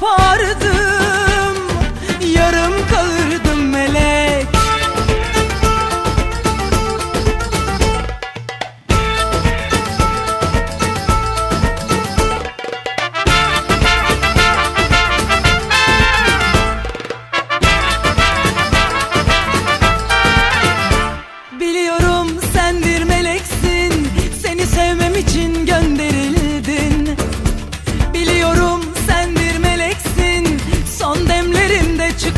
ne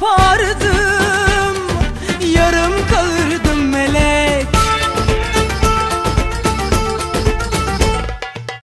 gelmeseydin